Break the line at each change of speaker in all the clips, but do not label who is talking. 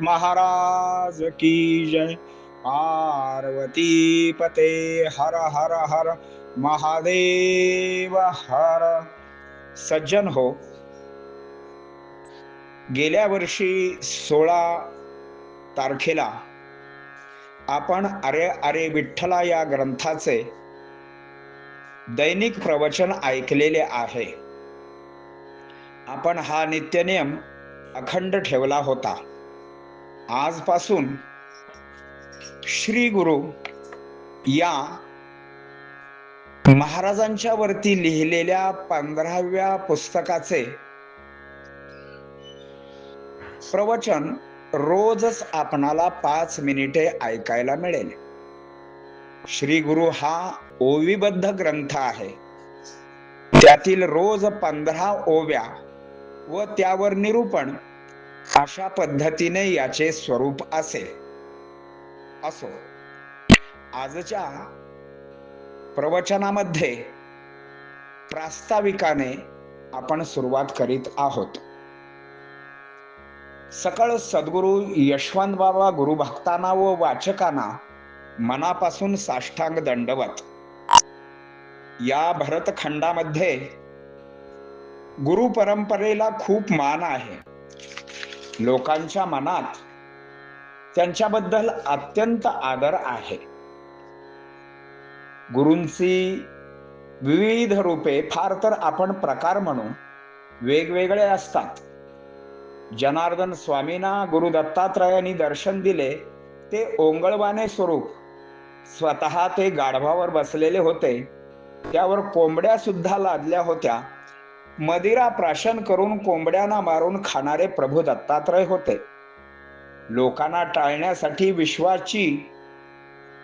महाराज की जय। पार्वती पते हर हर हर महादेव हर। सज्जन हो। गेल्या वर्षी सोळा तारखेला आपण अरे अरे विठ्ठला या ग्रंथाचे दैनिक प्रवचन ऐकलेले आहे. आपण हा नित्यनियम अखंड ठेवला होता. आजपासून श्री गुरु या महाराजांच्या वरती लिहिलेल्या पंधराव्या पुस्तकाचे प्रवचन रोजच आपणाला पाच मिनिटे ऐकायला मिळेल. श्री गुरु हा ओवीबद्ध ग्रंथ आहे. त्यातील रोज पंधरा ओव्या व त्यावर निरूपण अशा पद्धतीने याचे स्वरूप असेल. असो. आजच्या प्रवचनामध्ये प्रास्ताविकाने आपण सुरुवात करीत आहोत. सकळ सद्गुरु यशवंत बाबा गुरुभक्तांना व वाचकांना मनापासून साष्टांग दंडवत. या भरतखंडामध्ये गुरु परंपरेला खूप मान आहे. लोकांच्या मनात त्यांच्याबद्दल अत्यंत आदर आहे. गुरूंची विविध रूपे फार तर आपण प्रकार म्हणू वेगवेगळे असतात. जनार्दन स्वामींना गुरु दत्तात्रयांनी दर्शन दिले ते ओंगळवाने स्वरूप स्वतः ते गाढवावर बसलेले होते. त्यावर कोंबड्या सुद्धा लादल्या होत्या. मदिरा प्राशन करून कोंबड्यांना मारून खाणारे प्रभू दत्तात्रय होते. लोकांना टाळण्यासाठी विश्वाची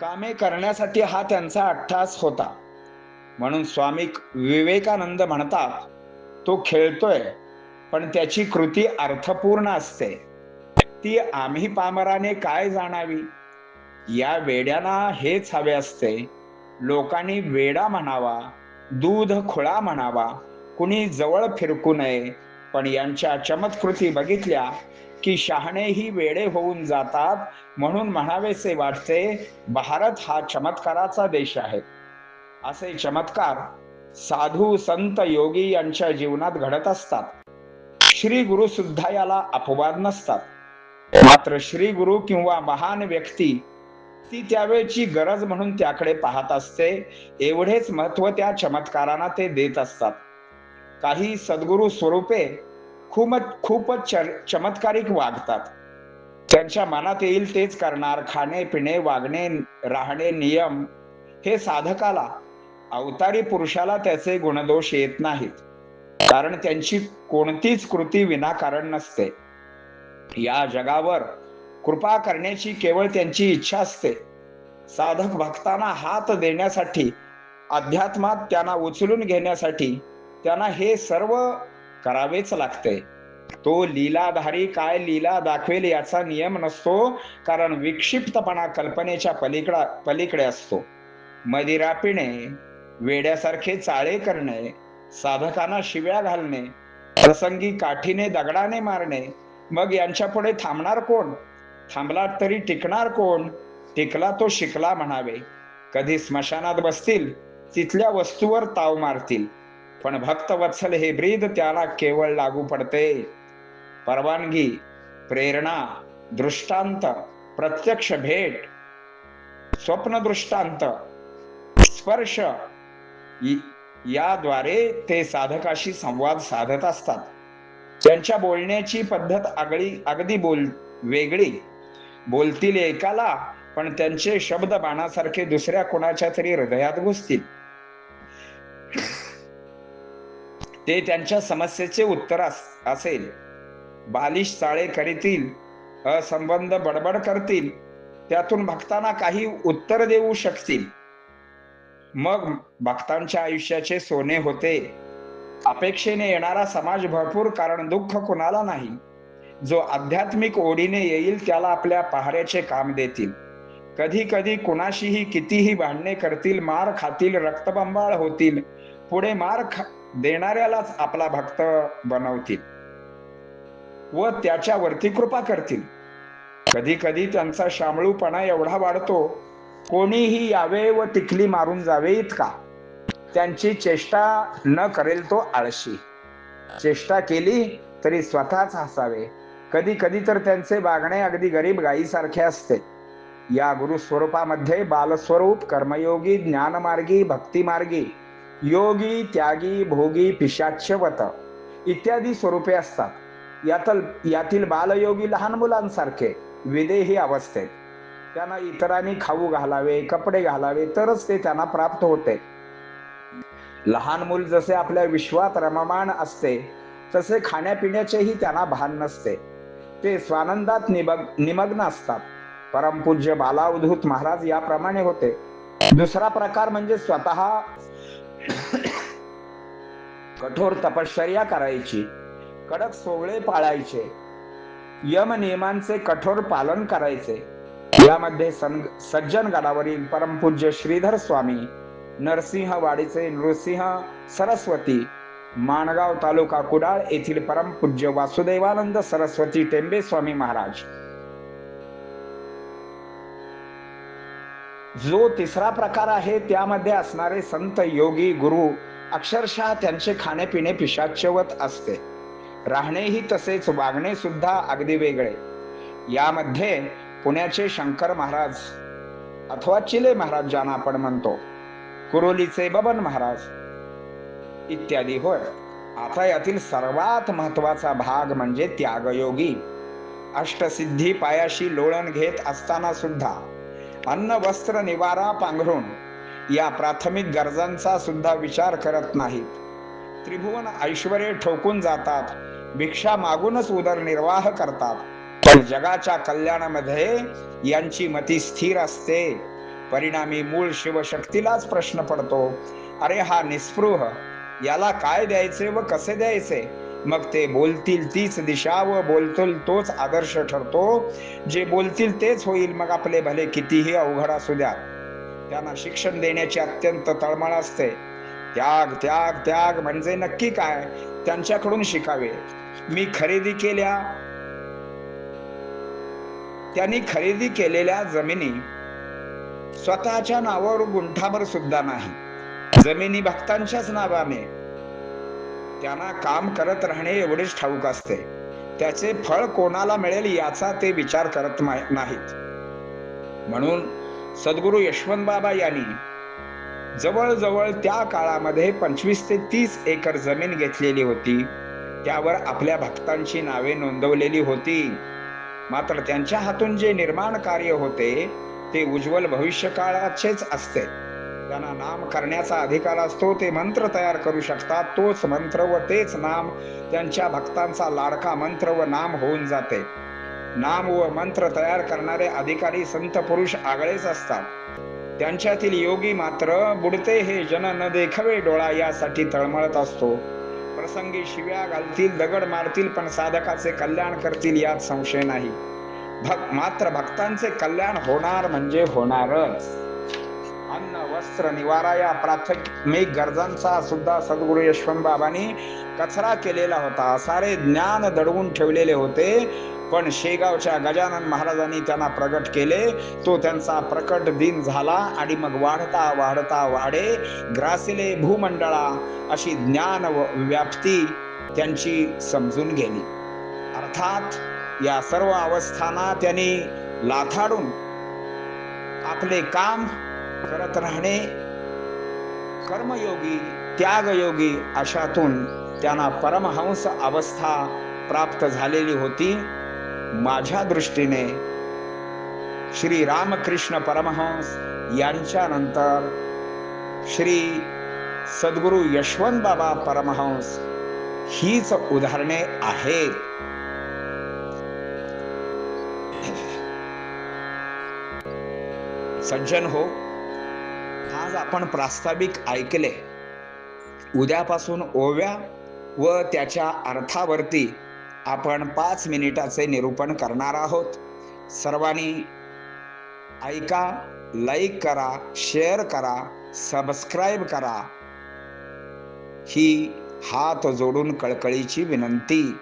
कामे करण्यासाठी हा त्यांचा अट्टास होता. म्हणून स्वामी विवेकानंद म्हणतात तो खेळतोय पण त्याची कृती अर्थपूर्ण असते. ती आम्ही पामराने काय जाणावी? या वेड्यांना हेच हवे असते. लोकांनी वेडा म्हणावा दूध खुळा म्हणावा. कुणी जवळ फिरकू नये. पण यांच्या चमत्कृती बघितल्या की शहाणेही वेडे होऊन जातात म्हणून म्हणावेसे वाटते भारत हा चमत्काराचा देश आहे. असे चमत्कार साधू संत योगी यांच्या जीवनात घडत असतात. श्री गुरु सुद्धा याला अपवाद नसतात. मात्र श्री गुरु किंवा महान व्यक्ती ती त्यावेळची गरज म्हणून त्याकडे पाहत असते एवढेच महत्त्व त्या चमत्कारांना ते देत असतात. काही सद्गुरु स्वरूपे खूपच खूपच चमत्कारिक वागतात. त्यांच्या मनात येईल तेच करणार. खाणे पिणे वागणे राहणे नियम हे साधकाला अवतारी पुरुषाला त्याचे गुणदोष येत नाहीत. कारण त्यांची कोणतीच कृती विनाकारण नसते. या जगावर कृपा करण्याची केवळ त्यांची इच्छा असते. साधक भक्तांना हात देण्यासाठी अध्यात्मात त्यांना उचलून घेण्यासाठी त्यांना हे सर्व करावेच लागते तो लीलाधारी काय लीला दाखवेल याचा नियम नसतो कारण विक्षिप्तपणा कल्पनेच्या पलीकडा पलीकडे असतो. मदिरा पिणे वेड्यासारखे चाळे करणे साधकांना शिव्या घालणे प्रसंगी काठीने दगडाने मारणे मग यांच्या पुढे थांबणार कोण? थांबला तरी टिकणार कोण? टिकला तो शिकला म्हणावे. कधी स्मशानात बसतील तिथल्या वस्तूवर ताव मारतील. पण भक्त वत्सल हे ब्रीद त्याला केवळ लागू पडते. परवानगी प्रेरणा दृष्टांत प्रत्यक्ष भेट स्वप्न दृष्टांत स्पर्श याद्वारे ते साधकाशी संवाद साधत असतात. त्यांच्या बोलण्याची पद्धत आगळी अगदी बोल वेगळी. बोलतील एकाला पण त्यांचे शब्द बाणासारखे दुसऱ्या कोणाच्या तरी हृदयात घुसतील. ते त्यांच्या समस्येचे उत्तर असेल. बालिश चाळे करीतील असंबंध बडबड करतील त्यातून भक्तांना काही उत्तर देऊ शकतील. मग भक्तांच्या आयुष्याचे सोने होते. अपेक्षेने येणारा समाज भरपूर कारण दुःख कुणाला नाही. जो आध्यात्मिक ओढीने येईल त्याला आपल्या पहाऱ्याचे काम देतील. कधी कधी कुणाशीही कितीही भांडणे करतील मार खातील रक्तबंबाळ होतील पुढे मार खा देणाऱ्यालाच आपला भक्त बनवतील व त्याच्यावरती कृपा करतील. कधी कधी त्यांचा शामळूपणा एवढा वाढतो कोणीही यावे व टिकली मारून जावे इतका. त्यांची चेष्टा न करेल तो आळशी. चेष्टा केली तरी स्वतःच हसावे. कधी कधी तर त्यांचे वागणे अगदी गरीब गायीसारखे असते. या गुरु स्वरूपामध्ये बालस्वरूप कर्मयोगी ज्ञानमार्गी भक्तिमार्गी योगी त्यागी भोगी पिशाच्यवत इत्यादी स्वरूपे असतात. यातल यातील बालयोगी लहान मुलांसारखे विदेही अवस्थेत. त्यांना इतरांनी खाऊ घालावे कपडे घालावे तरच ते त्यांना प्राप्त होते. लहान मूल जसे आपल्या विश्वात रममाण असते तसे खाण्यापिण्याचेही त्यांना भान नसते. ते स्वानंदात निमग निमग्न असतात. परमपूज्य बालावधूत महाराज याप्रमाणे होते. दुसरा प्रकार म्हणजे स्वतः कठोर तपश्चर्या करायची कडक सोवळे पाळायचे यम नियमांचे कठोर पालन करायचे. यामध्ये सन- सज्जन गडावरील परमपूज्य श्रीधर स्वामी नरसिंहवाडीचे नृसिंह सरस्वती माणगाव तालुका कुडाळ येथील परमपूज्य वासुदेवानंद सरस्वती टेंबे स्वामी महाराज. जो तिसरा प्रकार आहे त्यामध्ये असणारे संत योगी गुरु अक्षरशः त्यांचे खाणेपिणे पिशाच्यवत असते. राहणेही तसेच वागणे सुद्धा अगदी वेगळे. यामध्ये पुण्याचे शंकर महाराज अथवा चिले महाराज ज्यांना आपण म्हणतो. कुरोलीचे बबन महाराज इत्यादी होय. आता यातील सर्वात महत्त्वाचा भाग म्हणजे त्यागयोगी. अष्टसिद्धी पायाशी लोळण घेत असताना सुद्धा अन्न वस्त्र निवारा पांघरून या प्राथमिक गरजांचा सुद्धा विचार करत नाहीत. त्रिभुवन ऐश्वर ठोकून जातात भिक्षा मागूनच उदरनिर्वाह करतात. पण जगाच्या कल्याणामध्ये यांची मती स्थिर असते. परिणामी मूळ शिवशक्तीलाच प्रश्न पडतो. अरे हा निस्पृह याला काय द्यायचे व कसे द्यायचे? मग ते बोलतील तीच दिशा व बोलतील तोच आदर्श ठरतो. जे बोलतील तेच होईल मग आपले भले कितीही अवघड असू द्या. त्यांना शिक्षण देण्याची अत्यंत तळमळ असते. त्याग त्याग त्याग म्हणजे नक्की काय? त्यांच्याकडून शिकावे. मी खरेदी केल्या त्यांनी खरेदी केलेल्या जमिनी स्वतःच्या नावावर गुंठाभर सुद्धा नाही. जमिनी भक्तांच्याच नावाने. त्यांना काम करत राहणे एवढेच ठाऊक असते. त्याचे फळ कोणाला मिळेल याचा ते विचार करत मा- नाहीत. म्हणून सद्गुरु यशवंत बाबा यांनी जवळजवळ त्या काळामध्ये पंचवीस ते तीस एकर जमीन घेतलेली होती. त्यावर आपल्या भक्तांची नावे नोंदवलेली होती. मात्र त्यांच्या हातून जे निर्माण कार्य होते ते उज्ज्वल भविष्यकाळाचेच असते. ज्यांना नाम करण्याचा अधिकार असतो ते मंत्र तयार करू शकतात. तोच मंत्र व तेच नाम त्यांच्या भक्तांचा लाडका मंत्र व नाम होऊन जाते. नाम व मंत्र तयार करणारे अधिकारी संत पुरुष आगळेच असतात. त्यांच्यातील योगी मात्र बुडते हे जन न देखावे डोळा यासाठी तळमळत असतो. प्रसंगी शिव्या घालतील दगड मारतील पण साधकाचे कल्याण करतील यात संशय नाही. भक्त मात्र भक्तांचे कल्याण होणार म्हणजे होणारच. अन्न वस्त्र निवारा या प्राथमिक गरजांचा सुद्धा सद्गुरु यशवंत बाबांनी कचरा केलेला होता. सारे ज्ञान दडवून ठेवलेले होते. पण शेगावच्या गजानन महाराजांनी त्यांना प्रगट केले. तो त्यांचा प्रकट दिन झाला आणि मग वाढता वाढता वाढे. ग्रासिले भूमंडळा अशी ज्ञान व व्याप्ती त्यांची समजून गेली. अर्थात या सर्व अवस्थांना त्यांनी लाथाडून आपले काम करत राहणे कर्मयोगी त्यागयोगी अशातून त्यांना परमहंस अवस्था प्राप्त झालेली होती. माझ्या दृष्टीने श्री रामकृष्ण परमहंस यांच्यानंतर श्री सद्गुरु यशवंत बाबा परमहंस हीच उदाहरणे आहेत. सज्जन हो आज आपण प्रास्ताविक ऐकले. उद्यापासून ओव्या व त्याच्या अर्थावरती आपण पाच मिनिटाचे निरूपण करणार आहोत. सर्वांनी ऐका लाईक करा शेअर करा सबस्क्राईब करा. ही हात जोडून कळकळीची विनंती.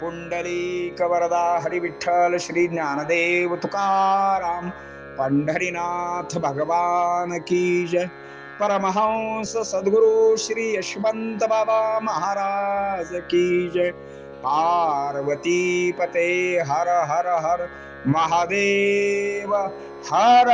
पुंडली वरदा हरिविठ्ठल श्री ज्ञानदेव तुकाराम. पंढरीनाथ भगवान की जय। परमहंस सद्गुरु श्री यशवंत बाबा महाराज की जय। पार्वती पते हर हर हर महादेव हर।